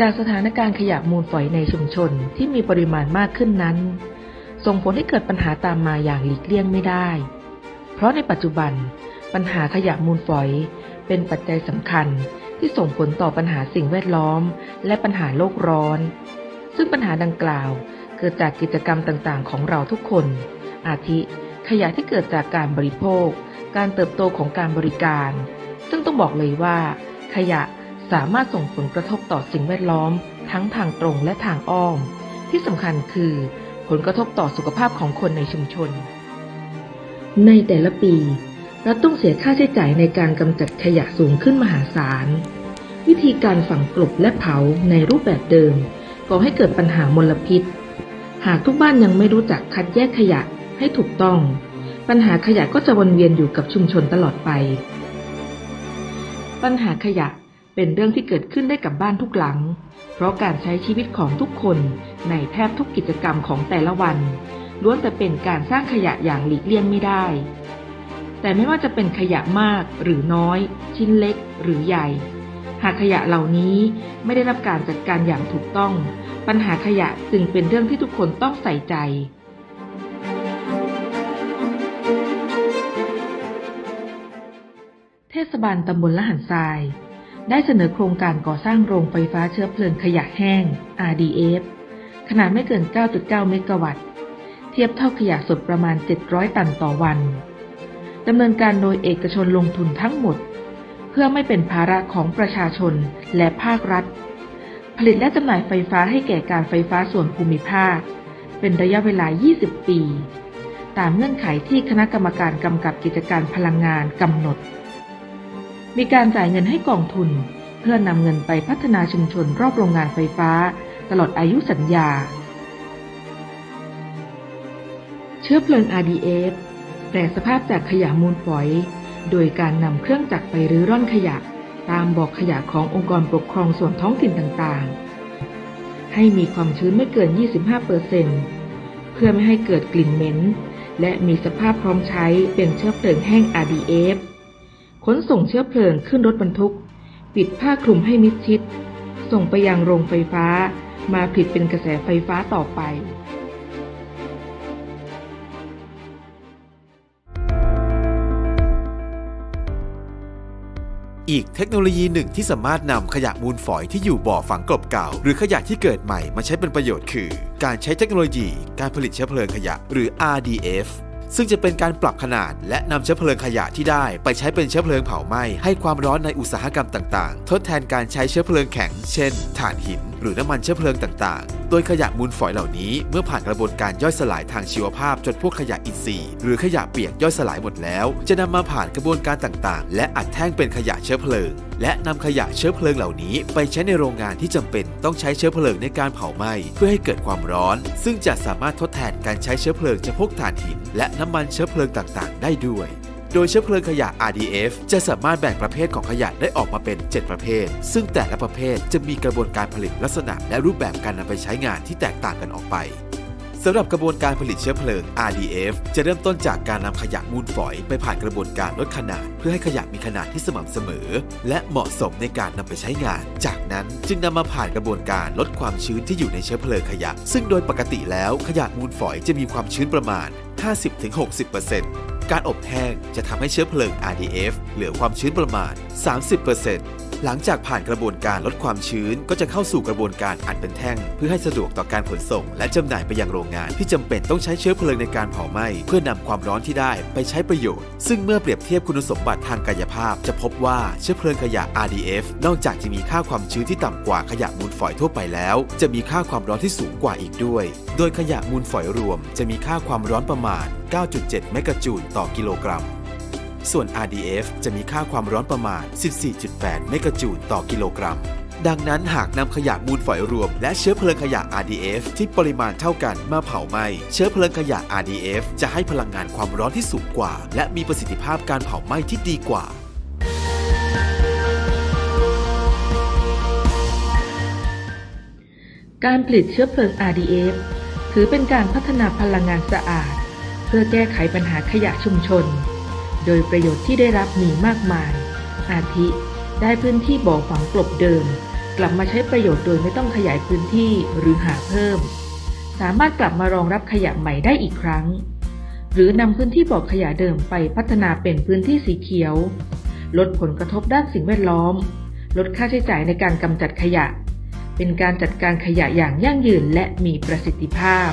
จากสถานการณ์ขยะมูลฝอยในชุมชนที่มีปริมาณมากขึ้นนั้น ส่งผลให้เกิดปัญหาตามมาอย่างหลีกเลี่ยงไม่ได้ เพราะในปัจจุบัน ปัญหาขยะมูลฝอย เป็นปัจจัยสำคัญที่ส่งผลต่อปัญหาสิ่งแวดล้อม และปัญหาโลกร้อน ซึ่งปัญหาดังกล่าว เกิดจากกิจกรรมต่างๆ ของเราทุกคน อาทิ ขยะที่เกิดจากการบริโภค การเติบโตของการบริการ ซึ่งต้องบอกเลยว่า ขยะ สามารถส่งผลกระทบต่อสิ่งแวดล้อม ทั้งทางตรงและทางอ้อม ที่สำคัญคือ ผลกระทบต่อสุขภาพของคนในชุมชน ในแต่ละปีรัฐต้องเสียค่าใช้จ่ายในการกำจัดขยะสูงขึ้นมหาศาล วิธีการฝังกลบและเผาในรูปแบบเดิมก่อให้เกิดปัญหามลพิษ หากทุกบ้านยังไม่รู้จักคัดแยกขยะให้ถูกต้อง ปัญหาขยะก็จะวนเวียนอยู่กับชุมชนตลอดไป ปัญหาขยะ เป็นเรื่องที่เกิดขึ้นได้กับบ้านทุกหลัง เพราะการใช้ชีวิตของทุกคนในแทบทุกกิจกรรมของแต่ละวัน ล้วนแต่เป็นการสร้างขยะอย่างหลีกเลี่ยงไม่ได้ แต่ไม่ว่าจะเป็นขยะมากหรือน้อย ชิ้นเล็กหรือใหญ่ หากขยะเหล่านี้ไม่ได้รับการจัดการอย่างถูกต้อง ปัญหาขยะจึงเป็นเรื่องที่ทุกคนต้องใส่ใจเทศบาลตำบลละหันทราย ได้เสนอโครงการก่อสร้างโรงไฟฟ้าเชื้อเพลิงขยะแห้ง RDF ขนาดไม่เกิน 9.9 เมกะวัตต์ เทียบเท่าขยะสดประมาณ 700 ตันต่อวัน ดำเนินการโดยเอกชนลงทุนทั้งหมด เพื่อไม่เป็นภาระของประชาชนและภาครัฐ ผลิตและจำหน่ายไฟฟ้าให้แก่การไฟฟ้าส่วนภูมิภาค เป็นระยะเวลา 20 ปี ตามเงื่อนไขที่คณะกรรมการกำกับกิจการพลังงานกำหนด มีการจ่ายเงินให้กองทุน เพื่อนำเงินไปพัฒนาชุมชนรอบโรงงานไฟฟ้า ตลอดอายุสัญญา เชื้อเพลิง RDF แปลสภาพจากขยะมูลฝอย โดยการนำเครื่องจักรไปรื้อร่อนขยะ ตามบอกขยะขององค์กรปกครองส่วนท้องถิ่นต่างๆ ให้มีความชื้นไม่เกิน 25%เพื่อไม่ให้เกิดกลิ่นเหม็น และมีสภาพพร้อมใช้เป็นเชื้อเพลิงแห้ง RDF ขนส่งเชื้อเพลิงขึ้นรถบรรทุก ปิดผ้าคลุมให้มิดชิด ส่งไปยังโรงไฟฟ้า มาผลิตเป็นกระแสไฟฟ้าต่อไปอีกเทคโนโลยีหนึ่งที่สามารถนำขยะมูลฝอยที่อยู่บ่อฝังกลบเก่า หรือขยะที่เกิดใหม่มาใช้เป็นประโยชน์คือ การใช้เทคโนโลยี การผลิตเชื้อเพลิงขยะ หรือ RDF ซึ่งจะเป็นการปรับขนาด และนำเชื้อเพลิงขยะที่ได้ ไปใช้เป็นเชื้อเพลิงเผาไหม้ให้ความร้อนในอุตสาหกรรมต่างๆ ทดแทนการใช้เชื้อเพลิงแข็ง เช่นถ่านหิน หรือน้ำมันเชื้อเพลิงต่างๆ โดยขยะมูลฝอยเหล่านี้เมื่อผ่านกระบวนการย่อยสลายทางชีวภาพจนพวกขยะอินทรีย์หรือขยะเปียกย่อยสลายหมดแล้ว จะนำมาผ่านกระบวนการต่างๆ และอัดแท่งเป็นขยะเชื้อเพลิง และนำขยะเชื้อเพลิงเหล่านี้ ไปใช้ในโรงงานที่จำเป็นต้องใช้เชื้อเพลิงในการเผาไหม้เพื่อให้เกิดความร้อน ซึ่งจะสามารถทดแทนการใช้เชื้อเพลิงจากพวกถ่านหิน และน้ำมันเชื้อเพลิงต่างๆ ได้ด้วย โดยเชื้อเพลิงขยะ RDF จะสามารถแบ่งประเภทของขยะได้ออกมาเป็น 7 ประเภท ซึ่งแต่ละประเภทจะมีกระบวนการผลิตลักษณะ และรูปแบบการนำไปใช้งานที่แตกต่างกันออกไปสำหรับกระบวนการผลิตเชื้อเพลิง RDF จะเริ่มต้นจากการนำขยะมูลฝอยไปผ่านกระบวนการลดขนาด เพื่อให้ขยะมีขนาดที่สม่ำเสมอ และเหมาะสมในการนำไปใช้งาน จากนั้นจึงนำมาผ่านกระบวนการลดความชื้นที่อยู่ในเชื้อเพลิงขยะ ซึ่งโดยปกติแล้วขยะมูลฝอยจะมีความชื้นประมาณ 50-60% การอบแห้งจะทำให้เชื้อเพลิง RDF เหลือความชื้นประมาณ 30% หลังจากผ่านกระบวนการลดความชื้น ก็จะเข้าสู่กระบวนการอัดเป็นแท่ง เพื่อให้สะดวกต่อการขนส่ง และจำหน่ายไปยังโรงงาน ที่จำเป็นต้องใช้เชื้อเพลิงในการเผาไหม้เพื่อนำความร้อนที่ได้ไปใช้ประโยชน์ ซึ่งเมื่อเปรียบเทียบคุณสมบัติทางกายภาพ จะพบว่าเชื้อเพลิงขยะ RDF นอกจากจะมีค่าความชื้นที่ต่ำกว่าขยะมูลฝอยทั่วไปแล้ว จะมีค่าความร้อนที่สูงกว่าอีกด้วย โดยขยะมูลฝอยรวม จะมีค่าความร้อนประมาณ 9.7 เมกะจูลต่อกิโลกรัม ส่วน RDF จะมีค่าความร้อนประมาณ 14.8 เมกะจูลต่อกิโลกรัม ดังนั้นหากนำขยะมูลฝอยรวม และเชื้อเพลิงขยะ RDF ที่ปริมาณเท่ากันมาเผาไหม้เชื้อเพลิงขยะ RDF จะให้พลังงานความร้อนที่สูงกว่า และมีประสิทธิภาพการเผาไหม้ที่ดีกว่าการผลิตเชื้อเพลิง RDF ถือเป็นการพัฒนาพลังงานสะอาด เพื่อแก้ไขปัญหาขยะชุมชน โดยประโยชน์ที่ได้รับมีมากมาย อาทิ ได้พื้นที่บ่อฝังกลบเดิม กลับมาใช้ประโยชน์โดยไม่ต้องขยายพื้นที่หรือหาเพิ่ม สามารถกลับมารองรับขยะใหม่ได้อีกครั้ง หรือนำพื้นที่บ่อขยะเดิมไปพัฒนาเป็นพื้นที่สีเขียว ลดผลกระทบด้านสิ่งแวดล้อม ลดค่าใช้จ่ายในการกำจัดขยะ เป็นการจัดการขยะอย่างยั่งยืนและมีประสิทธิภาพ